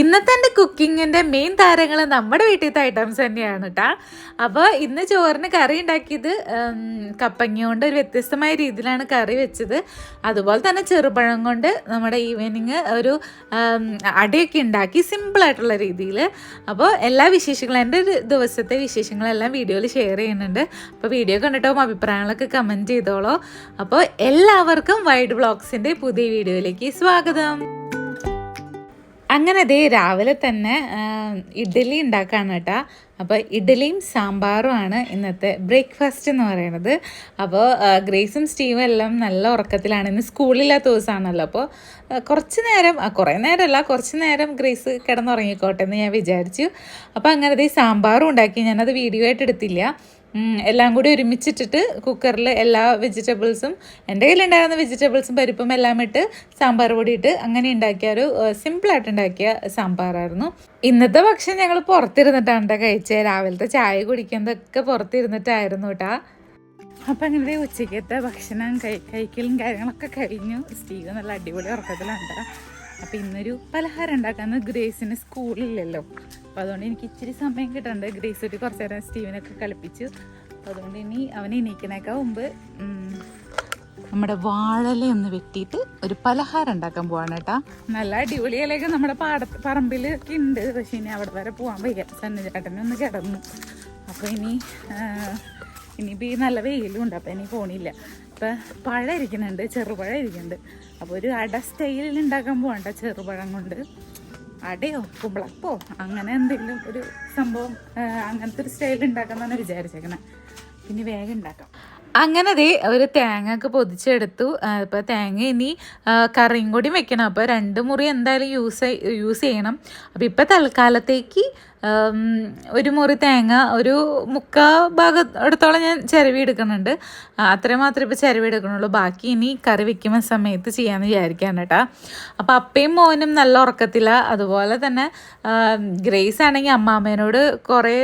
ഇന്നത്തെ എന്റെ കുക്കിങ്ങിന്റെ മെയിൻ താരങ്ങൾ നമ്മുടെ വീട്ടിലത്തെ ഐറ്റംസ് തന്നെയാണ് കേട്ടോ അപ്പോൾ ഇന്ന് ചോറിന് കറി ഉണ്ടാക്കിയത് കപ്പങ്ങ കൊണ്ട് ഒരു വ്യത്യസ്തമായ രീതിയിലാണ് കറി വെച്ചത്. അതുപോലെ തന്നെ ചെറുപഴം കൊണ്ട് നമ്മുടെ ഈവനിങ് ഒരു അടയൊക്കെ ഉണ്ടാക്കി സിമ്പിളായിട്ടുള്ള രീതിയിൽ അപ്പോൾ എല്ലാ വിശേഷങ്ങളും എന്റെ ഒരു ദിവസത്തെ വിശേഷങ്ങളെല്ലാം വീഡിയോയിൽ ഷെയർ ചെയ്യുന്നുണ്ട്. അപ്പോൾ വീഡിയോ കണ്ടിട്ടോ അഭിപ്രായങ്ങളൊക്കെ കമന്റ് ചെയ്തോളോ. അപ്പോൾ എല്ലാവർക്കും വൈഡ് ബ്ലോഗ്സിന്റെ പുതിയ വീഡിയോയിലേക്ക് സ്വാഗതം. അങ്ങനെ അതേ രാവിലെ തന്നെ ഇഡ്ഡലി ഉണ്ടാക്കാണ് കേട്ടോ. അപ്പോൾ ഇഡ്ഡലിയും സാമ്പാറുമാണ് ഇന്നത്തെ ബ്രേക്ക്ഫാസ്റ്റ് എന്ന് പറയുന്നത് അപ്പോൾ ഗ്രേസും സ്റ്റീവും എല്ലാം നല്ല ഉറക്കത്തിലാണ്. ഇന്ന് സ്കൂളില്ലാത്ത ദിവസമാണല്ലോ അപ്പോൾ കുറച്ച് നേരം കുറേ നേരമല്ല കുറച്ച് നേരം ഗ്രേസ് കിടന്നുറങ്ങിക്കോട്ടെ എന്ന് ഞാൻ വിചാരിച്ചു. അപ്പോൾ അങ്ങനെ അതേ സാമ്പാറും ഉണ്ടാക്കി. ഞാനത് വീഡിയോ ആയിട്ട് എടുത്തില്ല. എല്ലാം കൂടി ഒരുമിച്ചിട്ടിട്ട് കുക്കറിൽ എല്ലാ വെജിറ്റബിൾസും എന്റെ കയ്യിലുണ്ടായിരുന്ന വെജിറ്റബിൾസും പരിപ്പും എല്ലാം ഇട്ട് സാമ്പാർ പൊടി ഇട്ട് അങ്ങനെ ഉണ്ടാക്കിയ ഒരു സിമ്പിളായിട്ട് ഉണ്ടാക്കിയ സാമ്പാറായിരുന്നു. ഇന്നത്തെ ഭക്ഷണം ഞങ്ങൾ പുറത്തിരുന്നിട്ടാണ് കേട്ടോ കഴിച്ചത് രാവിലത്തെ ചായ കുടിക്കുന്നതൊക്കെ പുറത്തിരുന്നിട്ടായിരുന്നു കേട്ടോ അപ്പം അങ്ങനെ ഉച്ചയ്ക്കത്തെ ഭക്ഷണം കഴി കഴിക്കലും കാര്യങ്ങളൊക്കെ കഴിഞ്ഞു. സ്റ്റീവ് നല്ല അടിപൊളി ഉറക്കത്തിലാണ് ട്ടോ. അപ്പം ഇന്നൊരു പലഹാരം ഉണ്ടാക്കാന്ന് ഗ്രേസിന് സ്കൂളില്ലല്ലോ. അപ്പം അതുകൊണ്ട് എനിക്ക് ഇച്ചിരി സമയം കിട്ടുന്നുണ്ട് ഗ്രേസ് ഒരു കുറച്ച് നേരം സ്റ്റീവിനൊക്കെ കളിപ്പിച്ചു. അപ്പം അതുകൊണ്ട് ഇനി അവനെ എണീക്കണേക്കാൾ മുമ്പ് നമ്മുടെ വാഴല ഒന്ന് വെട്ടിയിട്ട് ഒരു പലഹാരം ഉണ്ടാക്കാൻ പോവാണ് കേട്ടാ. നല്ല അടിപൊളി നമ്മുടെ പാട പറമ്പിലൊക്കെ ഉണ്ട്. പക്ഷെ ഇനി അവിടെ വരെ പോകാൻ വയ്യ. സന്നിചേട്ടനെ ഒന്ന് കിടന്നു. അപ്പോൾ ഇനി ഇനിയിപ്പോൾ ഈ നല്ല വെയിലും ഉണ്ട് അപ്പോൾ ഇനി പോണില്ല. ഇപ്പം പഴം ഇരിക്കുന്നുണ്ട് ചെറുപഴം ഇരിക്കുന്നുണ്ട് അപ്പോൾ ഒരു അട സ്റ്റൈലിൽ ഉണ്ടാക്കാൻ പോകണ്ട ചെറുപഴം കൊണ്ട്. അടയോ കുമ്പളപ്പോ അങ്ങനെ എന്തെങ്കിലും ഒരു സംഭവം അങ്ങനത്തെ ഒരു സ്റ്റൈൽ ഉണ്ടാക്കാന്നാണ് വിചാരിച്ചേക്കണേ. പിന്നെ വേഗം ഉണ്ടാക്കാം. അങ്ങനെ ദേ ഒരു തേങ്ങ ഒക്കെ പൊതിച്ചെടുത്തു ഇപ്പോൾ തേങ്ങ ഇനി കറിയും കൂടി വെക്കണം. അപ്പോൾ രണ്ട് മുറി എന്തായാലും യൂസ് യൂസ് ചെയ്യണം. അപ്പോൾ ഇപ്പോൾ തൽക്കാലത്തേക്ക് ഒരു മുറി തേങ്ങ ഒരു മുക്കാ ഭാഗത്തോളം ഞാൻ ചിരവി എടുക്കുന്നുണ്ട്. അത്രയും മാത്രമേ ഇപ്പോൾ ചിരവി എടുക്കണുള്ളൂ ബാക്കി ഇനി കറി വെക്കുന്ന സമയത്ത് ചെയ്യാമെന്ന് വിചാരിക്കാണ് കേട്ടോ അപ്പോൾ അപ്പയും മോനും നല്ല ഉറക്കത്തില്ല അതുപോലെ തന്നെ ഗ്രേസ് ആണെങ്കിൽ അമ്മാമ്മേനോട് കുറേ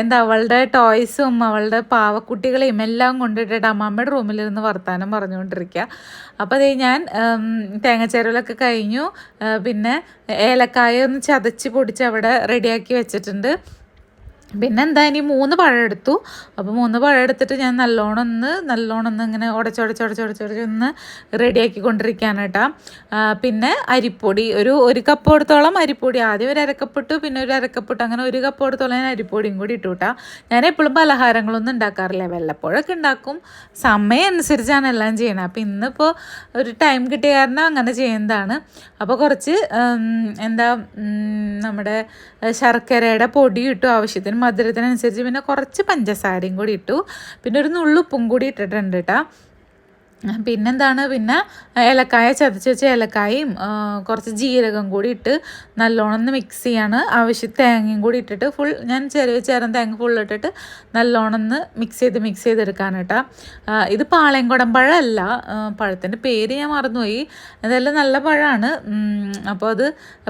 എന്താ അവളുടെ ടോയ്സും അവളുടെ പാവക്കുട്ടികളെയും എല്ലാം കൊണ്ടിട്ടിട്ട് അമ്മാമ്മയുടെ റൂമിലിരുന്ന് വർത്താനം പറഞ്ഞുകൊണ്ടിരിക്കുക അപ്പോൾ അതേ ഞാൻ തേങ്ങ ചേരലൊക്കെ കഴിഞ്ഞു. പിന്നെ ഏലക്കായ ഒന്ന് ചതച്ച് പൊടിച്ച് അവിടെ റെഡിയാക്കി വെച്ചിട്ടുണ്ട്. പിന്നെ എന്താ ഇനി മൂന്ന് പഴം എടുത്തു അപ്പോൾ മൂന്ന് പഴം എടുത്തിട്ട് ഞാൻ നല്ലോണം ഒന്ന് നല്ലോണം ഒന്ന് ഇങ്ങനെ ഉടച്ചുടച്ചുടച്ചുടച്ചുടച്ചൊന്ന് റെഡിയാക്കി കൊണ്ടിരിക്കുകയാണ് കേട്ടോ. പിന്നെ അരിപ്പൊടി. ഒരു ഒരു കപ്പ് എടുത്തോളം അരിപ്പൊടി. ആദ്യം ഒരു അരക്കപ്പിട്ടു പിന്നെ ഒരു അരക്കപ്പിട്ടു അങ്ങനെ ഒരു കപ്പ് എടുത്തോളം ഞാൻ അരിപ്പൊടിയും കൂടി ഇട്ടു കേട്ടോ. ഞാൻ എപ്പോഴും പലഹാരങ്ങളൊന്നും ഉണ്ടാക്കാറില്ല. വല്ലപ്പോഴൊക്കെ ഉണ്ടാക്കും. സമയം അനുസരിച്ചാണ് എല്ലാം ചെയ്യണത് അപ്പോൾ ഇന്നിപ്പോൾ ഒരു ടൈം കിട്ടിയ കാരണം അങ്ങനെ ചെയ്യുന്നതാണ്. അപ്പോൾ കുറച്ച് എന്താ നമ്മുടെ ശർക്കരയുടെ പൊടി ഇട്ടു. ആവശ്യത്തിന് മധുരത്തിനനുസരിച്ച് പിന്നെ കുറച്ച് പഞ്ചസാരയും കൂടി ഇട്ടു. പിന്നെ ഒരു നുള്ളുപ്പും കൂടി ഇട്ടിട്ടുണ്ട് കേട്ടോ പിന്നെന്താണ്? പിന്നെ ഏലക്കായ ചതച്ച് വെച്ച ഏലക്കായും കുറച്ച് ജീരകം കൂടി ഇട്ട് നല്ലോണം ഒന്ന് മിക്സ് ചെയ്യാണ്. ആവശ്യം തേങ്ങയും കൂടി ഇട്ടിട്ട് ഫുൾ ഞാൻ ചെറിയ ചേരം തേങ്ങ ഫുൾ ഇട്ടിട്ട് നല്ലോണം ഒന്ന് മിക്സ് ചെയ്ത് മിക്സ് ചെയ്തെടുക്കാൻ കേട്ടോ. ഇത് പാളയംകുടം പഴമല്ല പഴത്തിന്റെ പേര് ഞാൻ മറന്നുപോയി. അതെല്ലാം നല്ല പഴമാണ്. അപ്പോൾ അത്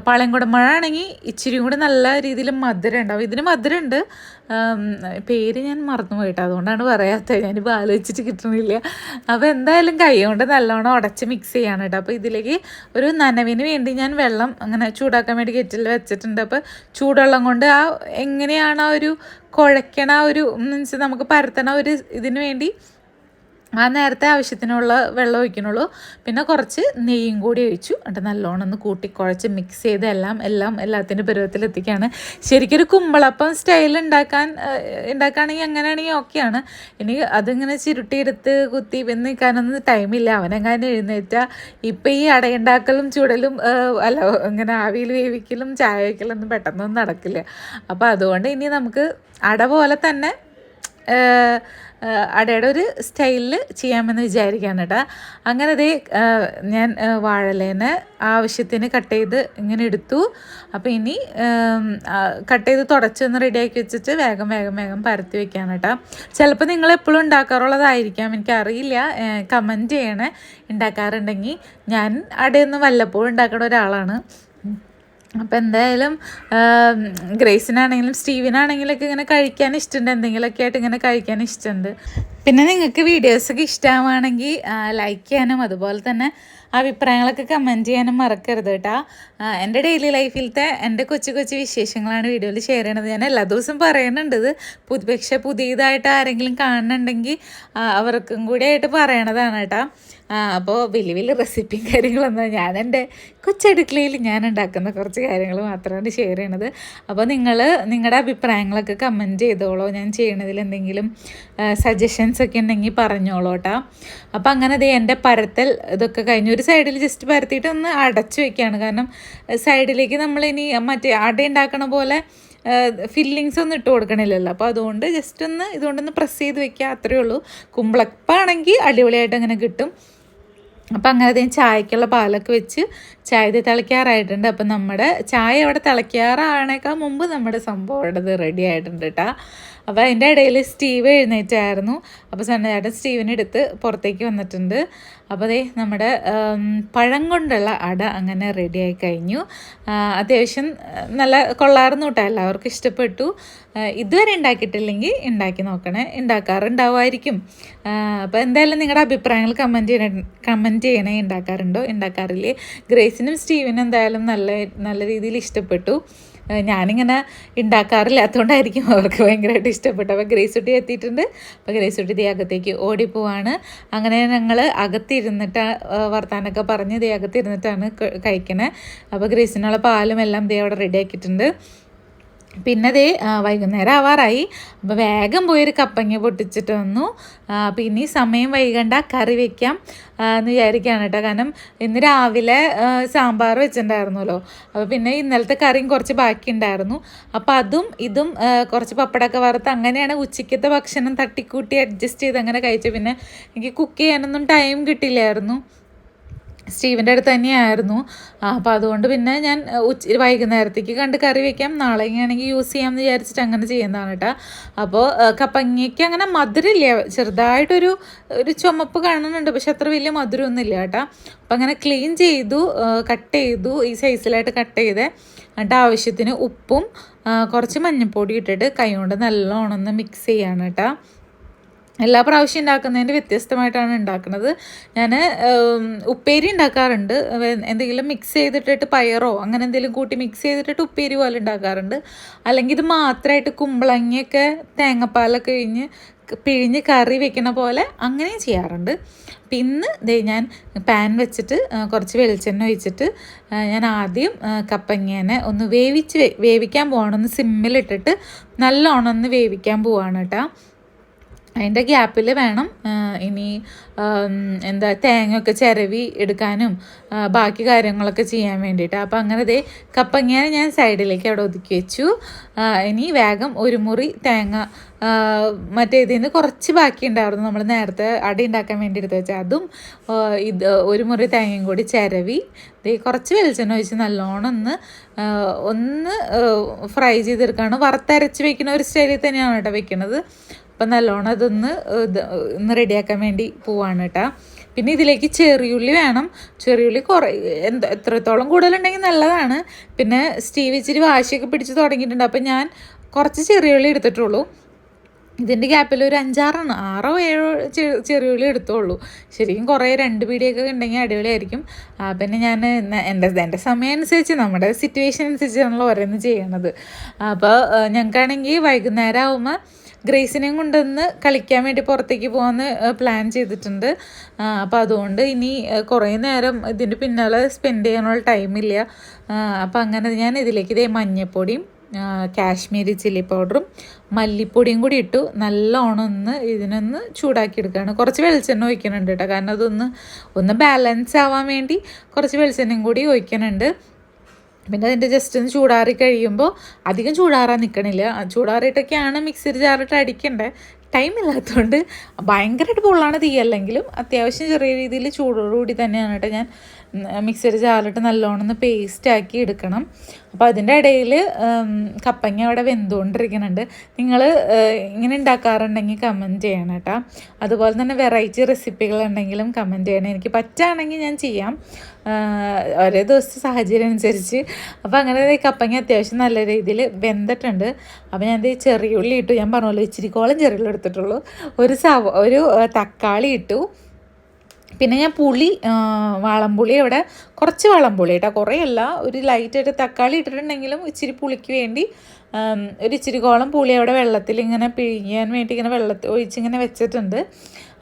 പാളയംകുടം പഴമാണെങ്കിൽ ഇച്ചിരി കൂടി നല്ല രീതിയിൽ മധുരം ഉണ്ടാവും. ഇതിന് മധുരമുണ്ട് പേര് ഞാൻ മറന്നു പോയിട്ട് അതുകൊണ്ടാണ് പറയാത്തത്. ഞാനിപ്പോൾ ആലോചിച്ചിട്ട് കിട്ടുന്നില്ല. അപ്പോൾ എന്തായാലും കൈ കൊണ്ട് നല്ലോണം ഉടച്ച് മിക്സ് ചെയ്യാണ് കേട്ടോ അപ്പോൾ ഇതിലേക്ക് ഒരു നനവിന് വേണ്ടി ഞാൻ വെള്ളം അങ്ങനെ ചൂടാക്കാൻ വേണ്ടി കെറ്റിൽ വെച്ചിട്ടുണ്ട്. അപ്പോൾ ചൂടുവെള്ളം കൊണ്ട് ആ എങ്ങനെയാണ് ആ ഒരു കുഴയ്ക്കണ ഒരു മീൻസ് നമുക്ക് പരത്തണ ഒരു ഇതിന് വേണ്ടി ആ നേരത്തെ ആവശ്യത്തിനുള്ള വെള്ളം ഒഴിക്കണുള്ളൂ. പിന്നെ കുറച്ച് നെയ്യും കൂടി ഒഴിച്ചു. എന്നിട്ട് നല്ലോണം ഒന്ന് കൂട്ടി കുഴച്ച് മിക്സ് ചെയ്ത് എല്ലാം എല്ലാം എല്ലാത്തിന്റെ പരുവത്തിലെത്തിക്കുകയാണ്. ശരിക്കും ഒരു കുമ്പളപ്പം സ്റ്റൈൽ ഉണ്ടാക്കാൻ ഉണ്ടാക്കുകയാണെങ്കിൽ അങ്ങനെയാണെങ്കിൽ ഓക്കെയാണ് ഇനി അതിങ്ങനെ ചിരുട്ടിയെടുത്ത് കുത്തി പിന്നെ നിൽക്കാനൊന്നും ടൈമില്ല അവനെങ്ങാനും എഴുന്നേറ്റാൽ ഇപ്പം ഈ അടയുണ്ടാക്കലും ചുടലും അല്ല ഇങ്ങനെ ആവിയിൽ വേവിക്കലും ചായ വയ്ക്കലൊന്നും പെട്ടെന്നൊന്നും നടക്കില്ല. അപ്പോൾ അതുകൊണ്ട് ഇനി നമുക്ക് അട പോലെ തന്നെ അടയുടെ ഒരു സ്റ്റൈലിൽ ചെയ്യാമെന്ന് വിചാരിക്കുകയാണ് കേട്ടോ അങ്ങനെ അതേ ഞാൻ വാഴലേനെ ആവശ്യത്തിന് കട്ട് ചെയ്ത് ഇങ്ങനെ എടുത്തു. അപ്പോൾ ഇനി കട്ട് ചെയ്ത് തുടച്ചൊന്ന് റെഡിയാക്കി വെച്ചിട്ട് വേഗം വേഗം വേഗം പരത്തി വെക്കാണ് കേട്ടോ ചിലപ്പോൾ നിങ്ങൾ എപ്പോഴും ഉണ്ടാക്കാറുള്ളതായിരിക്കാം. എനിക്കറിയില്ല. കമന്റ് ചെയ്യണേ. ഉണ്ടാക്കാറുണ്ടെങ്കിൽ ഞാൻ അടയൊന്നും വല്ലപ്പോഴും ഉണ്ടാക്കുന്ന ഒരാളാണ്. അപ്പം എന്തായാലും ഗ്രേസിനാണെങ്കിലും സ്റ്റീവിനാണെങ്കിലൊക്കെ ഇങ്ങനെ കഴിക്കാൻ ഇഷ്ടമുണ്ട് എന്തെങ്കിലുമൊക്കെ ആയിട്ട് ഇങ്ങനെ കഴിക്കാൻ ഇഷ്ടമുണ്ട് പിന്നെ നിങ്ങൾക്ക് വീഡിയോസൊക്കെ ഇഷ്ടമാണെങ്കിൽ ലൈക്ക് ചെയ്യാനും അതുപോലെ തന്നെ അഭിപ്രായങ്ങളൊക്കെ കമന്റ് ചെയ്യാനും മറക്കരുത് കേട്ടോ. എന്റെ ഡെയിലി ലൈഫിലത്തെ എന്റെ കൊച്ചു കൊച്ചു വിശേഷങ്ങളാണ് വീഡിയോയിൽ ഷെയർ ചെയ്യണത്. ഞാൻ എല്ലാ ദിവസവും പറയുന്നുണ്ട് പുതു പക്ഷേ പുതിയതായിട്ട് ആരെങ്കിലും കാണുന്നുണ്ടെങ്കിൽ അവർക്കും കൂടി ആയിട്ട് പറയണതാണ് കേട്ടോ. അപ്പോൾ വലിയ വലിയ റെസിപ്പിയും കാര്യങ്ങളൊന്നും ഞാൻ എന്റെ കൊച്ചടുക്കളയിൽ ഞാൻ ഉണ്ടാക്കുന്ന കുറച്ച് കാര്യങ്ങൾ മാത്രമാണ് ഷെയർ ചെയ്യണത്. അപ്പോൾ നിങ്ങൾ നിങ്ങളുടെ അഭിപ്രായങ്ങളൊക്കെ കമന്റ് ചെയ്തോളോ. ഞാൻ ചെയ്യണതിൽ എന്തെങ്കിലും സജഷൻസ് ഒക്കെ ഉണ്ടെങ്കിൽ പറഞ്ഞോളൂ കേട്ടോ. അപ്പോൾ അങ്ങനെ ദേ എന്റെ പരത്തൽ ഇതൊക്കെ കഴിഞ്ഞു ഒരു സൈഡിൽ ജസ്റ്റ് പരത്തിയിട്ട് ഒന്ന് അടച്ചു വെക്കുകയാണ്. കാരണം സൈഡിലേക്ക് നമ്മളിനി മറ്റേ അട ഉണ്ടാക്കണ പോലെ ഫില്ലിങ്സ് ഒന്നും ഇട്ട് കൊടുക്കണില്ലല്ലോ. അപ്പോൾ അതുകൊണ്ട് ജസ്റ്റ് ഒന്ന് ഇതുകൊണ്ടൊന്ന് പ്രസ് ചെയ്ത് വെക്കുക അത്രയേ ഉള്ളൂ. കുമ്പളപ്പാണെങ്കിൽ അടിപൊളിയായിട്ട് അങ്ങനെ കിട്ടും. അപ്പം അങ്ങനെ ചായക്കുള്ള പാലൊക്കെ വെച്ച് ചായ തിളയ്ക്കാറായിട്ടുണ്ട്. അപ്പം നമ്മുടെ ചായ അവിടെ തിളയ്ക്കാറാണേക്കാൾ മുമ്പ് നമ്മുടെ സംഭവം ഇത് റെഡി ആയിട്ടുണ്ട് കേട്ടോ അപ്പോൾ അതിന്റെ ഇടയിൽ സ്റ്റീവ് എഴുന്നേറ്റായിരുന്നു. അപ്പോൾ സണ്ണചാട്ടൻ സ്റ്റീവിനെ എടുത്ത് പുറത്തേക്ക് വന്നിട്ടുണ്ട്. അപ്പോൾ അതേ നമ്മുടെ പഴം കൊണ്ടുള്ള അട അങ്ങനെ റെഡിയായി കഴിഞ്ഞു. അത്യാവശ്യം നല്ല കൊള്ളാർന്നു കേട്ടോ. എല്ലാവർക്കും ഇഷ്ടപ്പെട്ടു. ഇതുവരെ ഉണ്ടാക്കിയിട്ടില്ലെങ്കിൽ ഉണ്ടാക്കി നോക്കണേ. ഉണ്ടാക്കാറുണ്ടാവുമായിരിക്കും. അപ്പോൾ എന്തായാലും നിങ്ങളുടെ അഭിപ്രായങ്ങൾ കമന്റ് ചെയ്യണ കമന്റ് ചെയ്യണേ. ഉണ്ടാക്കാറുണ്ടോ? ഉണ്ടാക്കാറില്ലേ? ഗ്രേസിനും സ്റ്റീവിനും എന്തായാലും നല്ല നല്ല രീതിയിൽ ഇഷ്ടപ്പെട്ടു. ഞാനിങ്ങനെ ഉണ്ടാക്കാറില്ലാത്തതുകൊണ്ടായിരിക്കും അവർക്ക് ഭയങ്കരമായിട്ട് ഇഷ്ടപ്പെട്ടു അപ്പോൾ ഗ്രേസ് കുട്ടി എത്തിയിട്ടുണ്ട്. അപ്പോൾ ഗ്രേസ് കുട്ടി ദേ അകത്തേക്ക് ഓടിപ്പോവാണ്. അങ്ങനെ ഞങ്ങൾ അകത്തിരുന്നിട്ട് വർത്താനൊക്കെ പറഞ്ഞ് ദേ അകത്തിരുന്നിട്ടാണ് കഴിക്കണേ. അപ്പോൾ ഗ്രേസിനുള്ള പാലും എല്ലാം ദേ അവിടെ റെഡി ആക്കിയിട്ടുണ്ട്. പിന്നെ ദേ വൈകുന്നേരം ആവാറായി. അപ്പോൾ വേഗം പോയൊരു കപ്പങ്ങ പൊട്ടിച്ചിട്ട് വന്നു. പിന്നെ ഈ സമയം വൈകണ്ട കറി വെക്കാം എന്ന് വിചാരിക്കുകയാണ് കേട്ടോ. കാരണം ഇന്ന് രാവിലെ സാമ്പാർ വെച്ചിട്ടുണ്ടായിരുന്നല്ലോ. അപ്പോൾ പിന്നെ ഇന്നലത്തെ കറിയും കുറച്ച് ബാക്കി ഉണ്ടായിരുന്നു അപ്പോൾ അതും ഇതും കുറച്ച് പപ്പടമൊക്കെ വറുത്ത് അങ്ങനെയാണ് ഉച്ചയ്ക്കത്തെ ഭക്ഷണം തട്ടിക്കൂട്ടി അഡ്ജസ്റ്റ് ചെയ്ത് അങ്ങനെ കഴിച്ചു. പിന്നെ എനിക്ക് കുക്ക് ചെയ്യാനൊന്നും ടൈം കിട്ടില്ലായിരുന്നു. സ്റ്റീവിന്റെ അടുത്ത് തന്നെയായിരുന്നു. അപ്പോൾ അതുകൊണ്ട് പിന്നെ ഞാൻ ഉച്ച വൈകുന്നേരത്തേക്ക് കണ്ട് കറി വെക്കാം. നാളെ ആണെങ്കിൽ യൂസ് ചെയ്യാമെന്ന് വിചാരിച്ചിട്ട് അങ്ങനെ ചെയ്യുന്നതാണ് കേട്ടോ അപ്പോൾ കപ്പങ്ങയ്ക്ക് അങ്ങനെ മധുരമില്ല. ചെറുതായിട്ടൊരു ഒരു ചുമപ്പ് കാണുന്നുണ്ട്. പക്ഷെ അത്ര വലിയ മധുരമൊന്നുമില്ല കേട്ടോ അപ്പോൾ അങ്ങനെ ക്ലീൻ ചെയ്തു കട്ട് ചെയ്തു ഈ സൈസിലായിട്ട് കട്ട് ചെയ്ത്. എന്നിട്ട് ആവശ്യത്തിന് ഉപ്പും കുറച്ച് മഞ്ഞൾപ്പൊടി ഇട്ടിട്ട് കൈ കൊണ്ട് നല്ലോണം ഒന്ന് മിക്സ് ചെയ്യാണ് കേട്ടോ എല്ലാ പ്രാവശ്യം ഉണ്ടാക്കുന്നതിന്റെ വ്യത്യസ്തമായിട്ടാണ് ഉണ്ടാക്കുന്നത്. ഞാൻ ഉപ്പേരി ഉണ്ടാക്കാറുണ്ട്. എന്തെങ്കിലും മിക്സ് ചെയ്തിട്ടിട്ട് പയറോ അങ്ങനെ എന്തെങ്കിലും കൂട്ടി മിക്സ് ചെയ്തിട്ടിട്ട് ഉപ്പേരി പോലെ ഉണ്ടാക്കാറുണ്ട്. അല്ലെങ്കിൽ ഇത് മാത്രമായിട്ട് കുമ്പളങ്ങയൊക്കെ തേങ്ങാപ്പാലൊക്കെ കഴിഞ്ഞ് പിഴിഞ്ഞ് കറി വെക്കണ പോലെ അങ്ങനെയും ചെയ്യാറുണ്ട്. പിന്നെ ദേ ഞാൻ പാൻ വെച്ചിട്ട് കുറച്ച് വെളിച്ചെണ്ണ ഒഴിച്ചിട്ട് ഞാൻ ആദ്യം കപ്പങ്ങേനെ ഒന്ന് വേവിച്ച് വേവിക്കാൻ പോകണം ഒന്ന് സിമ്മിലിട്ടിട്ട് നല്ലോണം ഒന്ന് വേവിക്കാൻ പോവാണ് കേട്ടോ അതിന്റെ ഗ്യാപ്പിൽ വേണം ഇനി എന്താ തേങ്ങയൊക്കെ ചിരവി എടുക്കാനും ബാക്കി കാര്യങ്ങളൊക്കെ ചെയ്യാൻ വേണ്ടിയിട്ട്. അപ്പോൾ അങ്ങനെ ദേ കപ്പങ്ങനെ ഞാൻ സൈഡിലേക്ക് അവിടെ ഒതുക്കി വെച്ചു. ഇനി വേഗം ഒരു മുറി തേങ്ങ മറ്റേ ഇതിൽ നിന്ന് കുറച്ച് ബാക്കി ഉണ്ടായിരുന്നു നമ്മൾ നേരത്തെ അടി ഉണ്ടാക്കാൻ വേണ്ടി എടുത്ത് വെച്ചാൽ അതും ഇത് ഒരു മുറി തേങ്ങയും കൂടി ചിരവി. കുറച്ച് വെളിച്ചെണ്ണ ഒഴിച്ച് നല്ലോണം ഒന്ന് ഒന്ന് ഫ്രൈ ചെയ്തെടുക്കുകയാണ് വറുത്തരച്ച് വെക്കുന്ന ഒരു സ്റ്റൈലിൽ തന്നെയാണ് കേട്ടോ വെക്കുന്നത് അപ്പം നല്ലോണം അതൊന്ന് ഒന്ന് റെഡിയാക്കാൻ വേണ്ടി പോവാണ് കേട്ടോ പിന്നെ ഇതിലേക്ക് ചെറിയുള്ളി വേണം. ചെറിയുള്ളി കുറേ എന്താ എത്രത്തോളം കൂടുതലുണ്ടെങ്കിൽ നല്ലതാണ്. പിന്നെ സ്റ്റീവ് ഇച്ചിരി വാശിയൊക്കെ പിടിച്ച് തുടങ്ങിയിട്ടുണ്ട്. അപ്പം ഞാൻ കുറച്ച് ചെറിയുള്ളി എടുത്തിട്ടുള്ളൂ. ഇതിന്റെ ഗ്യാപ്പിൽ ഒരു അഞ്ചാറെണ്ണം ആറോ ഏഴോ ചെറിയുള്ളി എടുത്തോളൂ. ശരിക്കും കുറേ രണ്ട് പീടിയൊക്കെ ഉണ്ടെങ്കിൽ അടിപൊളിയായിരിക്കും. പിന്നെ ഞാൻ എന്റെ എന്റെ സമയം അനുസരിച്ച് നമ്മുടെ സിറ്റുവേഷൻ അനുസരിച്ചാണല്ലോ ഓരോന്ന് ചെയ്യണത്. അപ്പോൾ ഞങ്ങൾക്കാണെങ്കിൽ വൈകുന്നേരം ആകുമ്പോൾ ഗ്രേസിനെയും കൊണ്ടുവന്ന് കളിക്കാൻ വേണ്ടി പുറത്തേക്ക് പോകാമെന്ന് പ്ലാൻ ചെയ്തിട്ടുണ്ട്. അപ്പോൾ അതുകൊണ്ട് ഇനി കുറേ നേരം ഇതിന്റെ പിന്നാലെ സ്പെൻഡ് ചെയ്യാനുള്ള ടൈമില്ല അപ്പോൾ അങ്ങനെ ഞാൻ ഇതിലേക്ക് ഇതേ മഞ്ഞൾപ്പൊടിയും കാശ്മീരി ചില്ലി പൗഡറും മല്ലിപ്പൊടിയും കൂടി ഇട്ടു. നല്ലോണം ഒന്ന് ഇതിനൊന്ന് ചൂടാക്കി എടുക്കുകയാണ് കുറച്ച് വെളിച്ചെണ്ണ ഒഴിക്കുന്നുണ്ട് കേട്ടോ. കാരണം അതൊന്ന് ഒന്ന് ബാലൻസ് ആവാൻ വേണ്ടി കുറച്ച് വെളിച്ചെണ്ണയും കൂടി ഒഴിക്കുന്നുണ്ട് പിന്നെ അതിന്റെ ജസ്റ്റ് ഒന്ന് ചൂടാറി കഴിയുമ്പോൾ അധികം ചൂടാറാൻ നിൽക്കണില്ല ചൂടാറിയിട്ടൊക്കെയാണ് മിക്സർ ജാറിട്ട് അടിക്കേണ്ടത് ടൈം ഇല്ലാത്തതുകൊണ്ട് ഭയങ്കരമായിട്ട് പൊള്ളാണ് തീയല്ലെങ്കിലും അത്യാവശ്യം ചെറിയ രീതിയിൽ ചൂടോടുകൂടി തന്നെയാണ് കേട്ടോ ഞാൻ മിക്സർ ചാലിട്ട് നല്ലോണം പേസ്റ്റ് ആക്കി എടുക്കണം. അപ്പോൾ അതിന്റെ ഇടയിൽ കപ്പങ്ങ അവിടെ വെന്തുകൊണ്ടിരിക്കുന്നുണ്ട്. നിങ്ങൾ ഇങ്ങനെ ഉണ്ടാക്കാറുണ്ടെങ്കിൽ കമന്റ് ചെയ്യണം കേട്ടോ. അതുപോലെ തന്നെ വെറൈറ്റി റെസിപ്പികൾ ഉണ്ടെങ്കിലും കമന്റ് ചെയ്യണം. എനിക്ക് പറ്റുകയാണെങ്കിൽ ഞാൻ ചെയ്യാം. ഒരേ ദിവസത്തെ സാഹചര്യം അനുസരിച്ച്. അപ്പോൾ അങ്ങനെ കപ്പങ്ങ അത്യാവശ്യം നല്ല രീതിയിൽ വെന്തിട്ടുണ്ട്. അപ്പോൾ ഞാൻ ദേ ചെറിയുള്ളി ഇട്ടു. ഞാൻ പറഞ്ഞല്ലോ ഇച്ചിരി കോളം ചെറിയുള്ളി എടുത്തിട്ടുള്ളൂ. ഒരു സവ ഒരു തക്കാളി ഇട്ടു. പിന്നെ ഞാൻ പുളി വാളംപുളി അവിടെ കുറച്ച് വാളംപുളി കേട്ടോ കുറേ അല്ല ഒരു ലൈറ്റായിട്ട് തക്കാളി ഇട്ടിട്ടുണ്ടെങ്കിലും ഇച്ചിരി പുളിക്ക് വേണ്ടി ഒരു ഇച്ചിരി കോളം പുളി അവിടെ വെള്ളത്തിൽ ഇങ്ങനെ പിഴിയാൻ വേണ്ടി ഇങ്ങനെ വെള്ളത്തിൽ ഒഴിച്ച് ഇങ്ങനെ വെച്ചിട്ടുണ്ട്.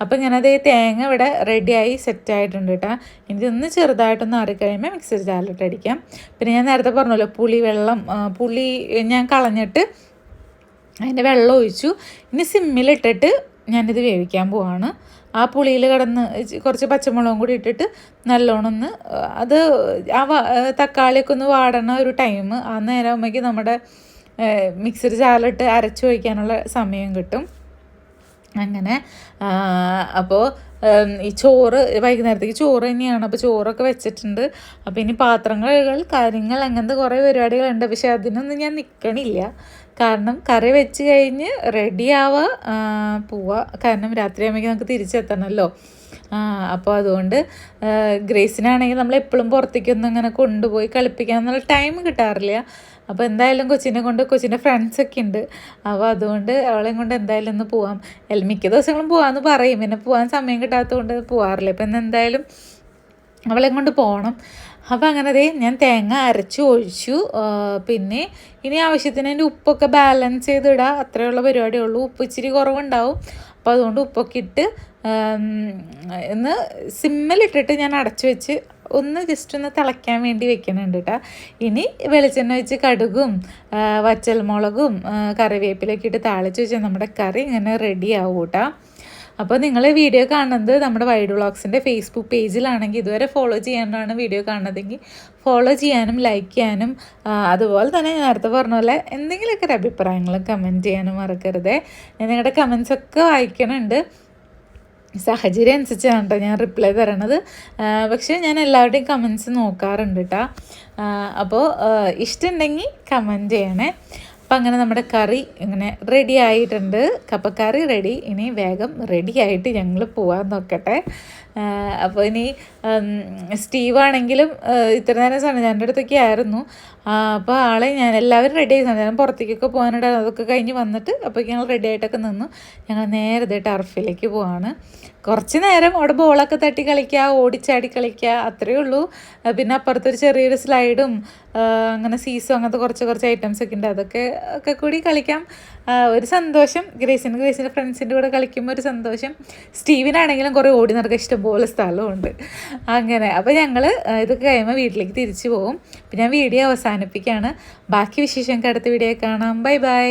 അപ്പോൾ ഇങ്ങനെ അതേ തേങ്ങ ഇവിടെ റെഡിയായി സെറ്റ് ആയിട്ടുണ്ട് കേട്ടോ ഇനി ഇതൊന്ന് ചെറുതായിട്ടൊന്ന് ആറിക്കഴിയുമ്പോൾ മിക്സർ ചാലിട്ട് അടിക്കാം പിന്നെ ഞാൻ നേരത്തെ പറഞ്ഞല്ലോ പുളി വെള്ളം പുളി ഞാൻ കളഞ്ഞിട്ട് അതിന്റെ വെള്ളം ഒഴിച്ചു. ഇനി സിമ്മിലിട്ടിട്ട് ഞാനിത് വേവിക്കാൻ പോവാണ്. ആ പുളിയിൽ കടന്ന് കുറച്ച് പച്ചമുളകും കൂടി ഇട്ടിട്ട് നല്ലോണം ഒന്ന് അത് ആ തക്കാളിയൊക്കെ ഒന്ന് വാടണ ഒരു ടൈം ആ നേരം ആകുമ്പോഴേക്ക് നമ്മുടെ മിക്സർ ചാലിട്ട് അരച്ചു വയ്ക്കാനുള്ള സമയം കിട്ടും. അങ്ങനെ അപ്പോൾ ഈ ചോറ് വൈകുന്നേരത്തേക്ക് ചോറ് തന്നെയാണ്. അപ്പോൾ ചോറൊക്കെ വെച്ചിട്ടുണ്ട്. അപ്പോൾ ഇനി പാത്രങ്ങൾ കാര്യങ്ങൾ അങ്ങനത്തെ കുറേ പരിപാടികളുണ്ട്. പക്ഷേ അതിനൊന്നും ഞാൻ നിൽക്കണില്ല കാരണം കറി വെച്ച് കഴിഞ്ഞ് റെഡിയാവുക പോവുക കാരണം രാത്രിയാകുമ്പോഴേക്കും നമുക്ക് തിരിച്ചെത്തണമല്ലോ അപ്പോൾ അതുകൊണ്ട് ഗ്രേസിനാണെങ്കിൽ നമ്മൾ എപ്പോഴും പുറത്തേക്കൊന്നും അങ്ങനെ കൊണ്ടുപോയി കളിപ്പിക്കാന്നുള്ള ടൈം കിട്ടാറില്ല. അപ്പോൾ എന്തായാലും കൊച്ചിനെ കൊണ്ട് കൊച്ചിന്റെ ഫ്രണ്ട്സൊക്കെ ഉണ്ട്. അപ്പോൾ അതുകൊണ്ട് അവളെയും കൊണ്ട് എന്തായാലും ഒന്ന് പോവാം. മിക്ക ദിവസങ്ങളും പോകാമെന്ന് പറയും. പിന്നെ പോകാൻ സമയം കിട്ടാത്തത് കൊണ്ട് പോവാറില്ല ഇപ്പം എന്തായാലും അവളെയും കൊണ്ട് പോകണം അപ്പോൾ അങ്ങനെ അതേ ഞാൻ തേങ്ങ അരച്ച് ഒഴിച്ചു. പിന്നെ ഇനി ആവശ്യത്തിന് അതിന്റെ ഉപ്പൊക്കെ ബാലൻസ് ചെയ്തിടുക അത്രയുള്ള പരിപാടിയേ ഉള്ളൂ. ഉപ്പ് ഇച്ചിരി കുറവുണ്ടാവും. അപ്പോൾ അതുകൊണ്ട് ഉപ്പൊക്കെ ഇട്ട് ഒന്ന് സിമ്മിലിട്ടിട്ട് ഞാൻ അടച്ചു വെച്ച് ഒന്ന് ജസ്റ്റ് ഒന്ന് തിളയ്ക്കാൻ വേണ്ടി വെക്കുന്നുണ്ട് കേട്ടോ ഇനി വെളിച്ചെണ്ണ വെച്ച് കടുകും വച്ചൽമുളകും കറിവേപ്പിലൊക്കെ ഇട്ട് താളിച്ച് വെച്ചാൽ നമ്മുടെ കറി ഇങ്ങനെ റെഡി ആവും കേട്ടോ അപ്പോൾ നിങ്ങൾ വീഡിയോ കാണുന്നത് നമ്മുടെ വൈഡ് വ്ളോഗ്സിന്റെ ഫേസ്ബുക്ക് പേജിലാണെങ്കിൽ ഇതുവരെ ഫോളോ ചെയ്യാനാണ് വീഡിയോ കാണുന്നതെങ്കിൽ ഫോളോ ചെയ്യാനും ലൈക്ക് ചെയ്യാനും അതുപോലെ തന്നെ ഞാൻ നേരത്തെ പറഞ്ഞ പോലെ എന്തെങ്കിലുമൊക്കെ ഒരു അഭിപ്രായങ്ങൾ കമന്റ് ചെയ്യാനും മറക്കരുതേ. ഞാൻ നിങ്ങളുടെ കമൻസൊക്കെ വായിക്കണുണ്ട്. സാഹചര്യം അനുസരിച്ചാണ് കേട്ടോ ഞാൻ റിപ്ലൈ തരണത്. പക്ഷേ ഞാൻ എല്ലാവരുടെയും കമൻസ് നോക്കാറുണ്ട് കേട്ടോ അപ്പോൾ ഇഷ്ടമുണ്ടെങ്കിൽ കമന്റ് ചെയ്യണേ. അപ്പം അങ്ങനെ നമ്മുടെ കറി ഇങ്ങനെ റെഡി ആയിട്ടുണ്ട്. കപ്പക്കറി റെഡി ഇനി വേഗം റെഡി ആയിട്ട് ഞങ്ങൾ പോകാൻ നോക്കട്ടെ. അപ്പോൾ ഇനി സ്റ്റീവാണെങ്കിലും ഇത്ര നേരം സണിജാന്റെ അടുത്തൊക്കെ ആയിരുന്നു. അപ്പോൾ ആളെ ഞാൻ എല്ലാവരും റെഡി ആയി. ഞാൻ പുറത്തേക്കൊക്കെ പോകാനുണ്ടായിരുന്നു. അതൊക്കെ കഴിഞ്ഞ് വന്നിട്ട് അപ്പോൾ ഞങ്ങൾ റെഡി ആയിട്ടൊക്കെ നിന്നു. ഞങ്ങൾ നേരെ ഇത് ടർഫിലേക്ക് പോവാണ്. കുറച്ച് നേരം അവിടെ ബോളൊക്കെ തട്ടി കളിക്കുക ഓടിച്ചാടി കളിക്കുക അത്രയേ ഉള്ളൂ. പിന്നെ അപ്പുറത്തൊരു ചെറിയൊരു സ്ലൈഡും അങ്ങനെ സീസും അങ്ങനത്തെ കുറച്ച് കുറച്ച് ഐറ്റംസ് ഒക്കെ ഉണ്ട്. അതൊക്കെ ഒക്കെ കൂടി കളിക്കാം. ഒരു സന്തോഷം. ഗ്രേസിന് ഗ്രേസിന്റെ ഫ്രണ്ട്സിന്റെ കൂടെ കളിക്കുമ്പോൾ ഒരു സന്തോഷം. സ്റ്റീവിനാണെങ്കിലും കുറേ ഓടി നടക്കാൻ ഇഷ്ടംപോലെ സ്ഥലമുണ്ട്. അങ്ങനെ. അപ്പോൾ ഞങ്ങൾ ഇതൊക്കെ കഴിയുമ്പോൾ വീട്ടിലേക്ക് തിരിച്ചു പോകും. പിന്നെ ഞാൻ വീഡിയോ അവസാനിപ്പിക്കുകയാണ് ബാക്കി വിശേഷം അടുത്ത വീഡിയോ കാണാം. Bye bye.